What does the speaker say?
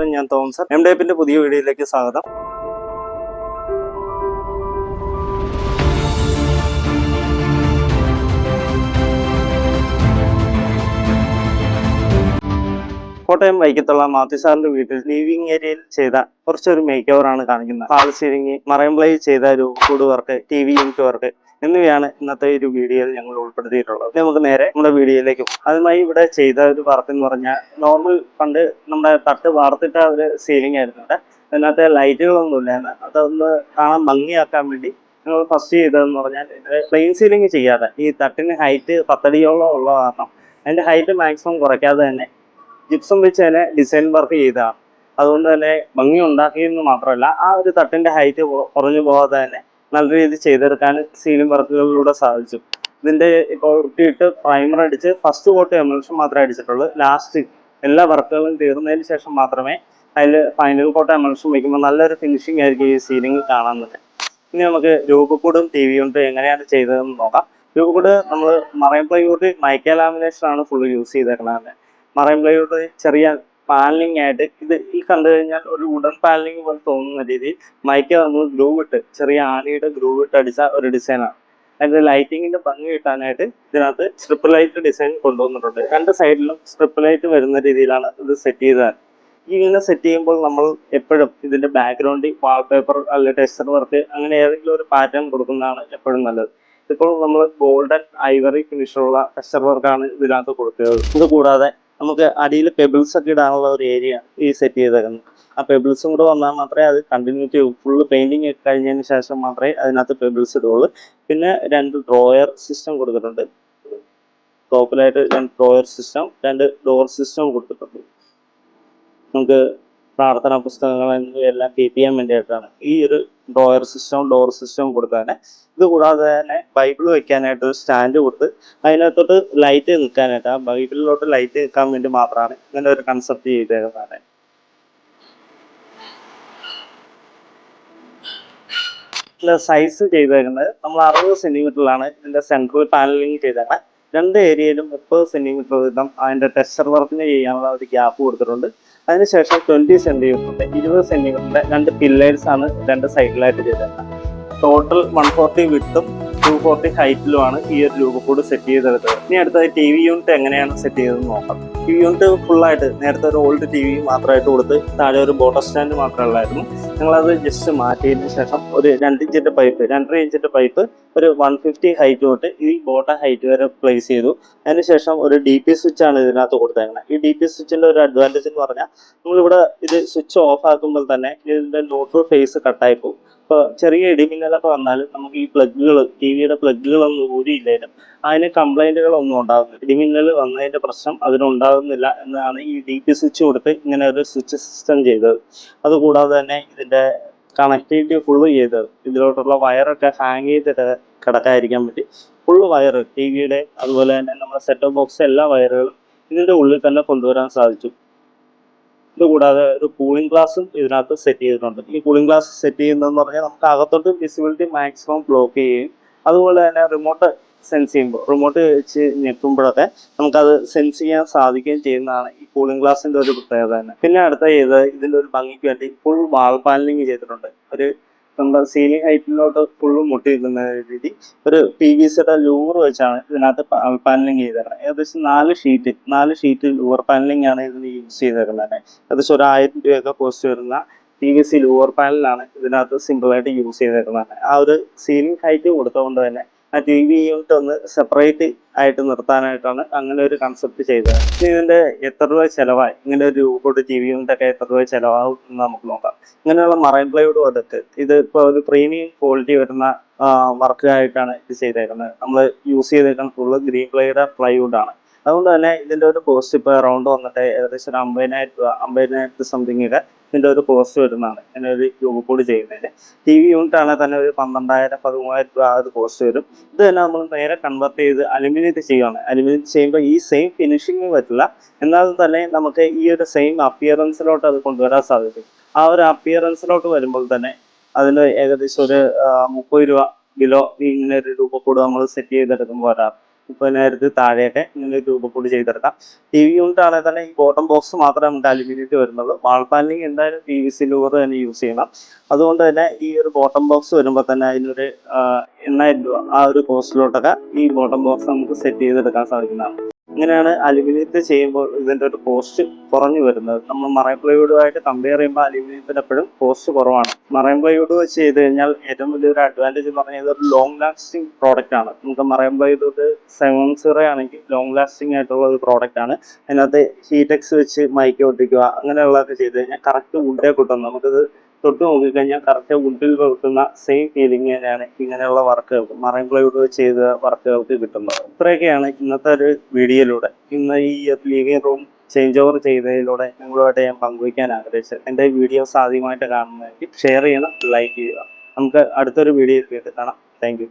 നമസ്കാരം ഞാൻ Thomas M ഡേപ്പിന്റെ പുതിയ വീഡിയോയിലേക്ക് സ്വാഗതം. കോട്ടയം വൈക്കത്തുള്ള മാത്യു സാറിന്റെ വീട്ടിൽ ലിവിംഗ് ഏരിയയിൽ ചെയ്ത കുറച്ചൊരു മേക്ക് ഓവർ ആണ് കാണിക്കുന്നത്. ഹാൾ സീലിംഗ് മറൈൻ പ്ലേ ചെയ്ത ഒരു കൂട് work T V unit work എന്നിവയാണ് ഇന്നത്തെ ഒരു വീഡിയോയിൽ ഞങ്ങൾ ഉൾപ്പെടുത്തിയിട്ടുള്ളത്. നമുക്ക് നേരെ നമ്മുടെ വീഡിയോയിലേക്കും അതുമായി ഇവിടെ ചെയ്ത ഒരു വർക്ക് എന്ന് പറഞ്ഞാൽ നോർമൽ പണ്ട് നമ്മുടെ തട്ട് വാർത്തിട്ട ഒരു സീലിംഗ് ആയിരുന്നു ഇവിടെ അതിനകത്ത് ലൈറ്റുകളൊന്നും ഇല്ലായിരുന്നു അതൊന്ന് കാണാൻ ഭംഗിയാക്കാൻ വേണ്ടി ഞങ്ങൾ ഫസ്റ്റ് ചെയ്തതെന്ന് പറഞ്ഞാൽ പ്ലെയിൻ സീലിംഗ് ചെയ്യാതെ ഈ തട്ടിന് ഹൈറ്റ് പത്തടിയോളം ഉള്ള കാരണം അതിന്റെ ഹൈറ്റ് മാക്സിമം കുറയ്ക്കാതെ തന്നെ ജിപ്സം വെച്ച് തന്നെ ഡിസൈൻ വർക്ക് ചെയ്തതാണ്. അതുകൊണ്ട് തന്നെ ഭംഗി ഉണ്ടാക്കിയെന്ന് മാത്രമല്ല ആ ഒരു തട്ടിന്റെ ഹൈറ്റ് കുറഞ്ഞു പോകാതെ തന്നെ നല്ല രീതിയിൽ ചെയ്തെടുക്കാൻ സീലിംഗ് വർക്കുകളിലൂടെ സാധിച്ചു. ഇപ്പോൾ ഒട്ടിയിട്ട് പ്രൈമർ അടിച്ച് ഫസ്റ്റ് കോട്ട് എമൽഷൻ മാത്രമേ അടിച്ചിട്ടുള്ളൂ. ലാസ്റ്റ് എല്ലാ വർക്കുകളും തീർന്നതിന് ശേഷം മാത്രമേ അതിൽ ഫൈനൽ കോട്ട് എമൽഷൻ വയ്ക്കുമ്പോൾ നല്ലൊരു ഫിനിഷിംഗ് ആയിരിക്കും ഈ സീലിംഗ് പറ്റും ഇനി നമുക്ക് രൂപക്കൂടും ടി വി കൊണ്ട് എങ്ങനെയാണ് ചെയ്തതെന്ന് നോക്കാം. രൂപക്കൂട് നമ്മൾ മറൈൻ പ്ലൈവുഡ് മൈക്ക ലാമിനേഷൻ ആണ് ഫുള്ള് യൂസ് ചെയ്തേക്കണത്. മറൈൻ പ്ലൈവുഡ് ചെറിയ പാനലിംഗ് ആയിട്ട് ഇത് ഈ കണ്ടു കഴിഞ്ഞാൽ ഒരു വുഡൻ പാനലിംഗ് പോലെ തോന്നുന്ന രീതിയിൽ മൈക്ക് നമ്മൾ ഗ്രൂവ് ഇട്ട് ചെറിയ ആനയുടെ ഗ്രൂവ് ഇട്ട് അടിച്ച ഒരു ഡിസൈനാണ് അതിന്റെ ലൈറ്റിങ്ങിന്റെ ഭംഗി കിട്ടാനായിട്ട് ഇതിനകത്ത് സ്ട്രിപ്പ് ലൈറ്റ് ഡിസൈൻ കൊണ്ടുവന്നിട്ടുണ്ട്. രണ്ട് സൈഡിലും സ്ട്രിപ്പ് ലൈറ്റ് വരുന്ന രീതിയിലാണ് ഇത് സെറ്റ് ചെയ്തത്. ഇങ്ങനെ സെറ്റ് ചെയ്യുമ്പോൾ നമ്മൾ എപ്പോഴും ഇതിന്റെ ബാക്ക്ഗ്രൗണ്ടിൽ വാൾപേപ്പർ അല്ലെങ്കിൽ ടെക്സ്ചർ വർക്ക് അങ്ങനെ ഏതെങ്കിലും ഒരു പാറ്റേൺ കൊടുക്കുന്നതാണ് എപ്പോഴും നല്ലത്. ഇപ്പോൾ നമ്മൾ ഗോൾഡൻ ഐവറി ഫിനിഷുള്ള ടെക്സ്ചർ വർക്കാണ് ഇതിനകത്ത് കൊടുക്കുന്നത് ഇത് കൂടാതെ നമുക്ക് അടിയിൽ പെബിൾസ് ഒക്കെ ഇടാനുള്ള ഒരു ഏരിയ ഈ സെറ്റ് ചെയ്തേക്കുന്നത്. ആ പെബിൾസും കൂടെ വന്നാൽ മാത്രമേ അത് കണ്ടിന്യൂറ്റി ഫുള്ള് പെയിന്റിങ് ഒക്കെ കഴിഞ്ഞതിന് ശേഷം മാത്രമേ അതിനകത്ത് പെബിൾസ് ഇടുള്ളൂ പിന്നെ രണ്ട് ഡ്രോയർ സിസ്റ്റം കൊടുത്തിട്ടുണ്ട്. ടോപ്പിലായിട്ട് രണ്ട് ഡ്രോയർ സിസ്റ്റം രണ്ട് ഡോർ സിസ്റ്റം കൊടുത്തിട്ടുണ്ട്. നമുക്ക് പ്രാർത്ഥനാ പുസ്തകങ്ങൾ എല്ലാം കീപ്പ് ചെയ്യാൻ വേണ്ടിയിട്ടാണ് ഈ ഒരു ഡ്രോയർ സിസ്റ്റം ഡോർ സിസ്റ്റം കൊടുത്തതന്നെ ഇത് കൂടാതെ തന്നെ ബൈബിൾ വെക്കാനായിട്ട് ഒരു സ്റ്റാൻഡ് കൊടുത്ത് അതിനകത്തോട്ട് ലൈറ്റ് നിൽക്കാനായിട്ട് ആ ബൈബിളിലോട്ട് ലൈറ്റ് നിൽക്കാൻ വേണ്ടി മാത്രമാണ് ഇങ്ങനെ ഒരു കൺസെപ്റ്റ് ചെയ്തേക്കുന്നത്. സൈസ് ചെയ്തേക്കുന്നത് നമ്മൾ അറുപത് സെന്റിമീറ്ററിലാണ് ഇതിന്റെ സെൻട്രൽ പാനലിംഗ് ചെയ്തേക്കുന്നത്. രണ്ട് ഏരിയയിലും മുപ്പത് സെന്റിമീറ്റർ വീതം അതിന്റെ ടെക്സ്ചർ വർക്കിന് ചെയ്യാനുള്ള ഒരു ഗ്യാപ്പ് കൊടുത്തിട്ടുണ്ട്. അതിനുശേഷം ട്വന്റി സെന്റിമീറ്ററിന്റെ ഇരുപത് സെന്റിമീറ്ററിന്റെ രണ്ട് പില്ലേഴ്സ് ആണ് രണ്ട് സൈഡിലായിട്ട് ചെയ്തിരുന്നത് ടോട്ടൽ വൺ ഫോർട്ടി വിട്ടും ടു ഫോർട്ടി ഹൈറ്റിലുമാണ് ഈ ഒരു രൂപക്കൂട് സെറ്റ് ചെയ്തെടുത്തത്. ഇനി അടുത്തത് ടി വി യൂണിറ്റ് എങ്ങനെയാണ് സെറ്റ് ചെയ്തതെന്ന് നോക്കാം. ടി വി യൂണിറ്റ് ഫുള്ളായിട്ട് നേരത്തെ ഒരു ഓൾഡ് ടി വി മാത്രമായിട്ട് കൊടുത്ത് താഴെ ഒരു ബോട്ടർ സ്റ്റാൻഡ് മാത്രമേ ഉള്ളായിരുന്നു. ഞങ്ങളത് ജസ്റ്റ് മാറ്റിയതിന് ശേഷം ഒരു രണ്ട് ഇഞ്ചിന്റെ പൈപ്പ് രണ്ടര ഇഞ്ചിന്റെ പൈപ്പ് ഒരു വൺ ഫിഫ്റ്റി ഹൈറ്റ് തൊട്ട് ഈ ബോട്ടം ഹൈറ്റ് വരെ പ്ലേസ് ചെയ്തു. അതിനുശേഷം ഒരു ഡി പി സ്വിച്ച് ആണ് ഇതിനകത്ത് കൊടുത്തേക്കുന്നത് ഈ ഡി പി സ്വിച്ചിന്റെ ഒരു അഡ്വാന്റേജ് എന്ന് പറഞ്ഞാൽ നമ്മളിവിടെ ഇത് സ്വിച്ച് ഓഫ് ആക്കുമ്പോൾ തന്നെ ഇതിന്റെ ന്യൂട്രൽ ഫേസ് കട്ടായി പോകും. ഇപ്പോൾ ചെറിയ ഇടിമിന്നലൊക്കെ വന്നാലും നമുക്ക് ഈ പ്ലഗുകൾ ടി വിയുടെ പ്ലഗുകളൊന്നും ഊരിയില്ലേലും അതിന് കംപ്ലൈന്റുകളൊന്നും ഉണ്ടാകുന്നില്ല ഇടിമിന്നൽ വന്നതിന്റെ പ്രശ്നം അതിനുണ്ടാകുന്നില്ല എന്നാണ് ഈ ഡി പി സ്വിച്ച് കൊടുത്ത് ഇങ്ങനെ ഒരു സ്വിച്ച് സിസ്റ്റം ചെയ്തത്. അതുകൂടാതെ തന്നെ ഇതിന്റെ കണക്ടിവിറ്റി ഫുള്ള് ചെയ്തത്. ഇതിലോട്ടുള്ള വയറൊക്കെ ഹാങ് ചെയ്തിട്ട് കിടക്കാതിരിക്കാൻ പറ്റി. ഫുള്ള് വയർ ടി വിയുടെ അതുപോലെ തന്നെ നമ്മുടെ സെറ്റ് ബോക്സ് എല്ലാ വയറുകളും ഇതിന്റെ ഉള്ളിൽ തന്നെ കൊണ്ടുവരാൻ സാധിച്ചു. ഇതുകൂടാതെ ഒരു കൂളിംഗ് ഗ്ലാസും ഇതിനകത്ത് സെറ്റ് ചെയ്തിട്ടുണ്ട്. ഈ കൂളിംഗ് ഗ്ലാസ് സെറ്റ് ചെയ്യുന്നതെന്ന് പറഞ്ഞാൽ നമുക്ക് അകത്തോട്ട് വിസിബിലിറ്റി മാക്സിമം ബ്ലോക്ക് ചെയ്യുകയും അതുപോലെ തന്നെ റിമോട്ട് സെൻസ് ചെയ്യുമ്പോൾ റിമോട്ട് വെച്ച് ഞെക്കുമ്പോഴൊക്കെ നമുക്കത് സെൻസ് ചെയ്യാൻ സാധിക്കുകയും ചെയ്യുന്നതാണ് ഈ കൂളിംഗ് ഗ്ലാസിന്റെ ഒരു പ്രത്യേകത തന്നെ. പിന്നെ അടുത്ത ചെയ്ത് ഇതിന്റെ ഒരു ഭംഗിക്ക് വേണ്ടി ഫുൾ വാൾ പാനലിംഗ് ചെയ്തിട്ടുണ്ട്. ഒരു നമ്മുടെ സീലിംഗ് ഹൈറ്റിലോട്ട് ഫുള്ളും മുട്ടി നിൽക്കുന്ന രീതി. ഒരു പി വി സിയുടെ ലൂർ വെച്ചാണ് ഇതിനകത്ത് പാനലിംഗ് ചെയ്തിരുന്നത്. ഏകദേശം നാല് ഷീറ്റ് നാല് ഷീറ്റ് ലൂവർ പാനലിംഗ് ആണ് ഇതിന് യൂസ് ചെയ്തേക്കുന്നത് ഏകദേശം ഒരു ആയിരം രൂപയൊക്കെ കോസ്റ്റ് വരുന്ന പി വി സി ലൂവർ പാനലാണ് ഇതിനകത്ത് സിമ്പിളായിട്ട് യൂസ് ചെയ്തേക്കുന്നത് ആ ഒരു സീലിംഗ് ഹൈറ്റ് കൊടുത്തുകൊണ്ട് തന്നെ ആ ടി വി യൂണിറ്റ് ഒന്ന് സെപ്പറേറ്റ് ആയിട്ട് നിർത്താനായിട്ടാണ് അങ്ങനെ ഒരു കൺസെപ്റ്റ് ചെയ്തത്. ഇതിന്റെ എത്ര രൂപ ചെലവായി? ഇങ്ങനെ ഒരു രൂപ ടി വി യൂണിറ്റ് ഒക്കെ എത്ര രൂപ ചെലവാകും എന്ന് നമുക്ക് നോക്കാം. ഇങ്ങനെയുള്ള മറൈൻ പ്ലൈവുഡ് വന്നിട്ട് ഇത് ഇപ്പോൾ ഒരു പ്രീമിയം ക്വാളിറ്റി വരുന്ന വർക്ക് ആയിട്ടാണ് ഇത് ചെയ്തേക്കുന്നത്. നമ്മൾ യൂസ് ചെയ്തേക്കുന്ന ഫുള്ള് ഗ്രീൻ പ്ലൈയുടെ പ്ലൈവുഡ് ആണ്. അതുകൊണ്ട് തന്നെ ഇതിന്റെ ഒരു കോസ്റ്റ് ഇപ്പോൾ അറൗണ്ട് വന്നിട്ട് ഏകദേശം ഒരു അമ്പതിനായിരം രൂപ അമ്പതിനായിരത്തി സംതിങ് ഇതിന്റെ ഒരു കോസ്റ്റ് വരുന്നതാണ്. ഇങ്ങനെ ഒരു കൂടി ചെയ്യുന്നതിന്. ടി വി യൂണിറ്റ് ആണെങ്കിൽ തന്നെ ഒരു പന്ത്രണ്ടായിരം പതിമൂവായിരം രൂപ ആ ഒരു കോസ്റ്റ് വരും. ഇത് തന്നെ നമ്മൾ നേരെ കൺവേർട്ട് ചെയ്ത് അലുമിനിയത്തിൽ ചെയ്യുകയാണ് അലുമിനിയത്തിൽ ചെയ്യുമ്പോൾ ഈ സെയിം ഫിനിഷിംഗ് പറ്റില്ല എന്നാൽ തന്നെ നമുക്ക് ഈ ഒരു സെയിം അപ്പിയറൻസിലോട്ട് അത് കൊണ്ടുവരാൻ സാധിക്കും. ആ ഒരു അപ്പിയറൻസിലോട്ട് വരുമ്പോൾ തന്നെ അതിന് ഏകദേശം ഒരു മുപ്പത് രൂപ കിലോ ഇങ്ങനെ ഒരു രൂപ കൂടെ നമ്മൾ സെറ്റ് ചെയ്തെടുക്കുമ്പോൾ വരാം. മുപ്പതിനായിരത്തിൽ താഴെയൊക്കെ ഇങ്ങനെ രൂപക്കൂട് ചെയ്തെടുക്കാം. ടി വി യൂണിറ്റ് ആണെങ്കിൽ തന്നെ ഈ ബോട്ടം ബോക്സ് മാത്രമേ നമുക്ക് അലുമിനിയത്തിൽ വരുന്നുള്ളൂ. വാൾ പാനലിംഗ് എന്തായാലും പി വി സിലൂർ തന്നെ യൂസ് ചെയ്യണം. അതുകൊണ്ട് തന്നെ ഈ ഒരു ബോട്ടം ബോക്സ് വരുമ്പോൾ തന്നെ അതിനൊരു എണ്ണായിരം രൂപ ആ ഒരു കോസ്റ്റിലോട്ടൊക്കെ ഈ ബോട്ടം ബോക്സ് നമുക്ക് സെറ്റ് ചെയ്തെടുക്കാൻ സാധിക്കുന്നതാണ്. ഇങ്ങനെയാണ് അലുമിനിയത്തിൽ ചെയ്യുമ്പോൾ ഇതിന്റെ ഒരു കോസ്റ്റ് കുറഞ്ഞു വരുന്നത്. നമ്മൾ മറൈൻ പ്ലൈവുഡുമായിട്ട് കമ്പയർ ചെയ്യുമ്പോൾ അലുമിനിയത്തിന് എപ്പോഴും കോസ്റ്റ് കുറവാണ്. മറൈൻ പ്ലൈവുഡ് വെച്ച് ചെയ്ത് കഴിഞ്ഞാൽ ഏറ്റവും വലിയൊരു അഡ്വാന്റേജ് എന്ന് പറഞ്ഞാൽ ഇതൊരു ലോങ് ലാസ്റ്റിംഗ് പ്രോഡക്റ്റ് ആണ്. നമുക്ക് മറൈൻ പ്ലൈവുഡ് സെവൻ സീറോ ആണെങ്കിൽ ലോങ് ലാസ്റ്റിംഗ് ആയിട്ടുള്ള ഒരു പ്രോഡക്റ്റ് ആണ്. അതിനകത്ത് ഹീറ്റെക്സ് വെച്ച് മൈക്ക് ഒട്ടിക്കുക അങ്ങനെയുള്ളതൊക്കെ ചെയ്ത് കഴിഞ്ഞാൽ കറക്റ്റ് വുഡേ കിട്ടും. നമുക്കിത് തൊട്ട് നോക്കിക്കഴിഞ്ഞാൽ കറക്റ്റ് വുഡിൽ വെക്കുന്ന സെയിം ഫീലിംഗ് തന്നെയാണ് ഇങ്ങനെയുള്ള വർക്കുകൾക്ക് പ്ലൈവുഡ് ചെയ്ത വർക്കുകൾക്ക് കിട്ടുന്നത്. ഇത്രയൊക്കെയാണ് ഇന്നത്തെ ഒരു വീഡിയോയിലൂടെ. ഇന്ന് ഈ ലിവിംഗ് റൂം ചേഞ്ച് ഓവർ ചെയ്തതിലൂടെ നിങ്ങളുമായിട്ട് ഞാൻ പങ്കുവയ്ക്കാൻ ആഗ്രഹിച്ചത്. എന്റെ വീഡിയോസ് ആദ്യമായിട്ട് കാണുന്നതെങ്കിൽ ഷെയർ ചെയ്യണം ലൈക്ക് ചെയ്യുക. നമുക്ക് അടുത്തൊരു വീഡിയോയിൽ വീണ്ടും കാണാം. താങ്ക്